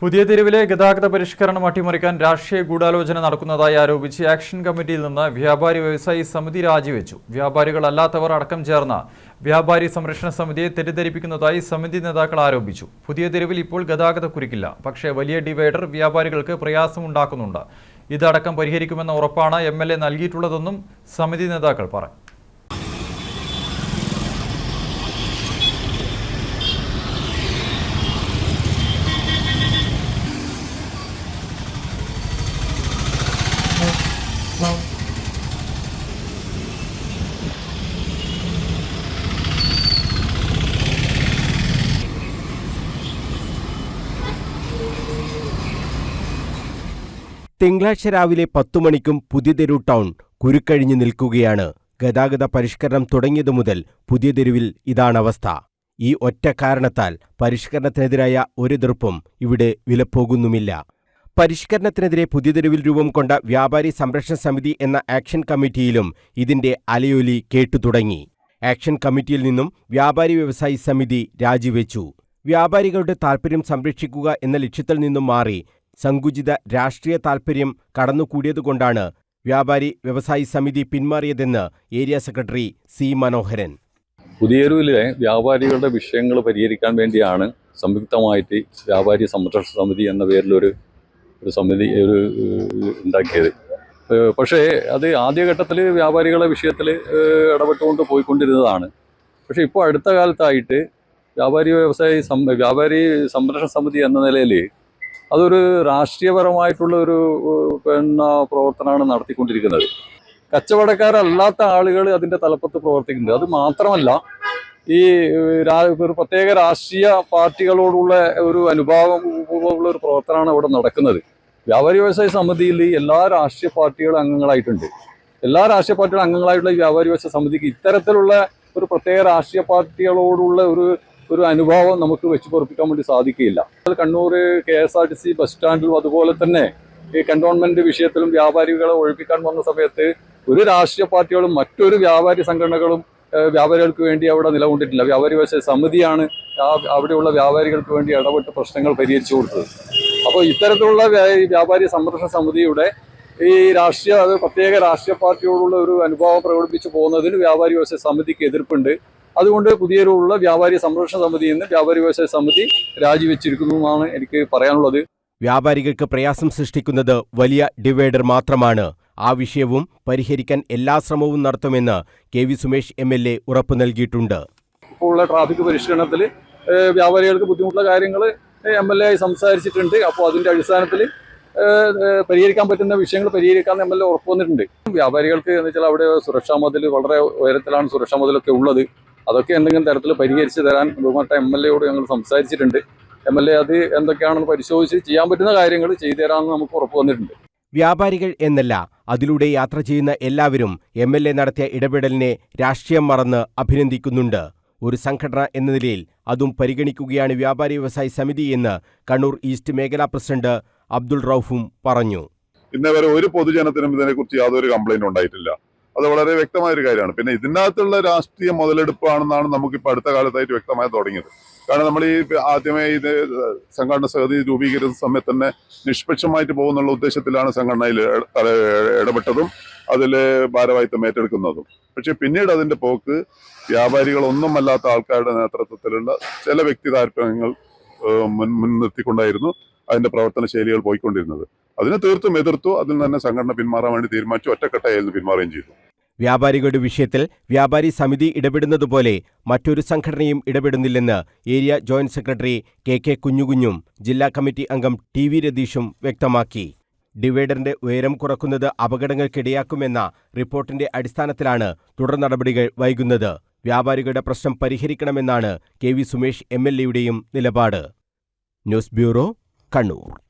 പുതിയ തെരുവിലെ ഗതാഗത പരിഷ്കരണം അട്ടിമറിക്കാൻ രാഷ്ട്രീയ ഗൂഢാലോചന നടക്കുന്നതായി ആരോപിച്ച് ആക്ഷൻ കമ്മിറ്റിയിൽ നിന്ന് വ്യാപാരി വ്യവസായി സമിതി രാജിവെച്ചു. വ്യാപാരികളല്ലാത്തവർ അടക്കം ചേർന്ന വ്യാപാരി സംരക്ഷണ സമിതിയെ തെറ്റിദ്ധരിപ്പിക്കുന്നതായി സമിതി നേതാക്കൾ ആരോപിച്ചു. പുതിയ തെരുവിൽ ഇപ്പോൾ ഗതാഗത കുരുക്കില്ല. പക്ഷേ വലിയ ഡിവൈഡർ വ്യാപാരികൾക്ക് പ്രയാസമുണ്ടാക്കുന്നുണ്ട്. ഇതടക്കം പരിഹരിക്കുമെന്ന ഉറപ്പാണ് എം എൽ എ നൽകിയിട്ടുള്ളതെന്നും സമിതി നേതാക്കൾ പറഞ്ഞു. തിങ്കളാഴ്ച രാവിലെ പത്തു മണിക്കും പുതിയതെരു ടൗൺ കുരുക്കഴിഞ്ഞു നിൽക്കുകയാണ്. ഗതാഗത പരിഷ്കരണം തുടങ്ങിയതു മുതൽ പുതിയതെരുവിൽ ഇതാണവസ്ഥ. ഈ ഒറ്റ കാരണത്താൽ പരിഷ്കരണത്തിനെതിരായ ഒരെതിർപ്പും ഇവിടെ വിലപ്പോകുന്നുമില്ല. പരിഷ്കരണത്തിനെതിരെ പുതിയതെരുവിൽ രൂപം കൊണ്ട വ്യാപാരി സംരക്ഷണ സമിതി എന്ന ആക്ഷൻ കമ്മിറ്റിയിലും ഇതിന്റെ അലയൊലി കേട്ടുതുടങ്ങി ആക്ഷൻ കമ്മിറ്റിയിൽ നിന്നും വ്യാപാരി വ്യവസായി സമിതി രാജിവെച്ചു. വ്യാപാരികളുടെ താൽപ്പര്യം സംരക്ഷിക്കുക എന്ന ലക്ഷ്യത്തിൽ നിന്നും മാറി സങ്കുചിത രാഷ്ട്രീയ താൽപര്യം കടന്നുകൂടിയതുകൊണ്ടാണ് വ്യാപാരി വ്യവസായി സമിതി പിന്മാറിയതെന്ന് ഏരിയ സെക്രട്ടറി സി മനോഹരൻ. പുതിയരൂരിലെ വ്യാപാരികളുടെ വിഷയങ്ങൾ പരിഹരിക്കാൻ വേണ്ടിയാണ് സംയുക്തമായിട്ട് വ്യാപാരി സംരക്ഷണ സമിതി എന്ന പേരിലൊരു ഒരു സമിതി ഒരു ഉണ്ടാക്കിയത്. പക്ഷേ അത് ആദ്യഘട്ടത്തിൽ വ്യാപാരികളുടെ വിഷയത്തിൽ ഇടപെട്ടുകൊണ്ട് പോയിക്കൊണ്ടിരുന്നതാണ്. പക്ഷേ ഇപ്പോൾ അടുത്ത കാലത്തായിട്ട് വ്യാപാരി വ്യവസായി വ്യാപാരി സംരക്ഷണ സമിതി എന്ന നിലയിൽ അതൊരു രാഷ്ട്രീയപരമായിട്ടുള്ള ഒരു പിന്നെ പ്രവർത്തനമാണ് നടത്തിക്കൊണ്ടിരിക്കുന്നത്. കച്ചവടക്കാരല്ലാത്ത ആളുകൾ അതിന്റെ തലപ്പത്ത് പ്രവർത്തിക്കുന്നത് അത് മാത്രമല്ല ഈ ഒരു പ്രത്യേക രാഷ്ട്രീയ പാർട്ടികളോടുള്ള ഒരു അനുഭാവം ഉള്ള ഒരു പ്രവർത്തനമാണ് ഇവിടെ നടക്കുന്നത്. വ്യാപാരി വ്യവസായ സമിതിയിൽ എല്ലാ രാഷ്ട്രീയ പാർട്ടികളും അംഗങ്ങളായിട്ടുണ്ട്. എല്ലാ രാഷ്ട്രീയ പാർട്ടികളും അംഗങ്ങളായിട്ടുള്ള ഈ വ്യാപാരി വ്യവസായ സമിതിക്ക് ഇത്തരത്തിലുള്ള ഒരു പ്രത്യേക രാഷ്ട്രീയ പാർട്ടികളോടുള്ള ഒരു ഒരു അനുഭാവം നമുക്ക് വെച്ച് പൊറപ്പിക്കാൻ വേണ്ടി സാധിക്കുകയില്ല. Kannur K S R T C bus സ്റ്റാൻഡിലും അതുപോലെ തന്നെ ഈ കണ്ടോൺമെന്റ് വിഷയത്തിലും വ്യാപാരികളെ ഒഴിപ്പിക്കാൻ വന്ന സമയത്ത് ഒരു രാഷ്ട്രീയ പാർട്ടികളും മറ്റൊരു വ്യാപാരി സംഘടനകളും വ്യാപാരികൾക്ക് വേണ്ടി അവിടെ നിലകൊണ്ടിട്ടില്ല. വ്യാപാരി വ്യവസായ സമിതിയാണ് അവിടെയുള്ള വ്യാപാരികൾക്ക് വേണ്ടി ഇടപെട്ട് പ്രശ്നങ്ങൾ പരിഹരിച്ചു കൊടുത്തത്. അപ്പോൾ ഇത്തരത്തിലുള്ള വ്യാപാരി സംരക്ഷണ സമിതിയുടെ ഈ രാഷ്ട്രീയ പ്രത്യേക രാഷ്ട്രീയ പാർട്ടിയോടുള്ള ഒരു അനുഭാവം പ്രകടിപ്പിച്ചു പോകുന്നതിന് വ്യാപാരി വ്യവസായ സമിതിക്ക് എതിർപ്പുണ്ട്. അതുകൊണ്ട് പുതിയൊരുള്ള വ്യാപാരി സംരക്ഷണ സമിതി നിന്ന് വ്യാപാരി വ്യവസായ സമിതി രാജിവെച്ചിരിക്കുന്നതാണ് എനിക്ക് പറയാനുള്ളത്. വ്യാപാരികൾക്ക് പ്രയാസം സൃഷ്ടിക്കുന്നത് വലിയ ഡിവൈഡർ മാത്രമാണ്. ആ വിഷയവും പരിഹരിക്കാൻ എല്ലാ ശ്രമവും നടത്തുമെന്ന് K V Sumesh M L A ഉറപ്പു നൽകിയിട്ടുണ്ട്. ഇപ്പോൾ ഉള്ള ട്രാഫിക് പരിഷ്കരണത്തിൽ വ്യാപാരികൾക്ക് ബുദ്ധിമുട്ടുള്ള കാര്യങ്ങൾ എം എൽ എ ആയി സംസാരിച്ചിട്ടുണ്ട്. അപ്പോൾ അതിന്റെ അടിസ്ഥാനത്തിൽ പരിഹരിക്കാൻ പറ്റുന്ന വിഷയങ്ങൾ പരിഹരിക്കാൻ എം എൽ എ ഉറപ്പ് വന്നിട്ടുണ്ട്. വ്യാപാരികൾക്ക് എന്ന് വെച്ചാൽ അവിടെ സുരക്ഷാ മതിൽ വളരെ ഉയരത്തിലാണ് സുരക്ഷാ മതിലൊക്കെ ഉള്ളത്. അതൊക്കെ എന്തെങ്കിലും തരത്തിൽ പരിഹരിച്ച് തരാൻ ബഹുമാനപ്പെട്ട എം എൽ എയോട് ഞങ്ങൾ സംസാരിച്ചിട്ടുണ്ട്. എം എൽ എ അത് എന്തൊക്കെയാണെന്ന് പരിശോധിച്ച് ചെയ്യാൻ പറ്റുന്ന കാര്യങ്ങൾ ചെയ്തു തരാമെന്ന് നമുക്ക് ഉറപ്പ് വന്നിട്ടുണ്ട്. വ്യാപാരികൾ എന്നല്ല അതിലൂടെ യാത്ര ചെയ്യുന്ന എല്ലാവരും എം എൽ എ നടത്തിയ ഇടപെടലിനെ രാഷ്ട്രീയം മറന്ന് അഭിനന്ദിക്കുന്നുണ്ട്. ഒരു സംഘടന എന്ന നിലയിൽ അതും പരിഗണിക്കുകയാണ് വ്യാപാരി വ്യവസായി സമിതി എന്ന് കണ്ണൂർ ഈസ്റ്റ് മേഖലാ പ്രസിഡന്റ് അബ്ദുൾ റൌഫും പറഞ്ഞു. ഇന്നേ വരെ ഒരു പൊതുജനത്തിനും ഇതിനെക്കുറിച്ച് യാതൊരു കംപ്ലൈന്റ് ഉണ്ടായിട്ടില്ല. അത് വളരെ വ്യക്തമായ ഒരു കാര്യമാണ്. പിന്നെ ഇതിനകത്തുള്ള രാഷ്ട്രീയ മുതലെടുപ്പാണെന്നാണ് നമുക്കിപ്പോൾ അടുത്ത കാലത്തായിട്ട് വ്യക്തമായി തുടങ്ങിയത്. കാരണം നമ്മൾ ഈ ആദ്യമേ ഇത് സംഘടന സമിതി രൂപീകരിച്ച സമയത്ത് തന്നെ നിഷ്പക്ഷമായിട്ട് പോകുന്നുള്ള ഉദ്ദേശത്തിലാണ് സംഘടനയിൽ ഇടപെട്ടതും അതിൽ ഭാരവാഹിത്വം ഏറ്റെടുക്കുന്നതും. പക്ഷെ പിന്നീട് അതിന്റെ പോക്ക് വ്യാപാരികളൊന്നുമല്ലാത്ത ആൾക്കാരുടെ നേതൃത്വത്തിലുള്ള ചില വ്യക്തി താല്പര്യങ്ങൾ മുൻ മുൻനിർത്തിക്കൊണ്ടായിരുന്നു. അതിന്റെ പ്രവർത്തന ശൈലികൾ പോയിക്കൊണ്ടിരുന്നത്. അതിനെ തീർത്തും എതിർത്തു അതിൽ തന്നെ സംഘടന പിന്മാറാൻ വേണ്ടി തീരുമാനിച്ചു ഒറ്റക്കെട്ടായിരുന്നു പിന്മാറുകയും ചെയ്തു. വ്യാപാരികളുടെ വിഷയത്തിൽ വ്യാപാരി സമിതി ഇടപെടുന്നതുപോലെ മറ്റൊരു സംഘടനയും ഇടപെടുന്നില്ലെന്ന് area joint secretary K K കുഞ്ഞുകുഞ്ഞും ജില്ലാ കമ്മിറ്റി അംഗം ടി വി രതീഷും വ്യക്തമാക്കി. ഡിവൈഡറിന്റെ ഉയരം കുറക്കുന്നത് അപകടങ്ങൾക്കിടയാക്കുമെന്ന റിപ്പോർട്ടിന്റെ അടിസ്ഥാനത്തിലാണ് തുടർ നടപടികൾ വൈകുന്നത്. വ്യാപാരികളുടെ പ്രശ്നം പരിഹരിക്കണമെന്നാണ് K V Sumesh M L എയുടെയും നിലപാട്. News bureau Kannur.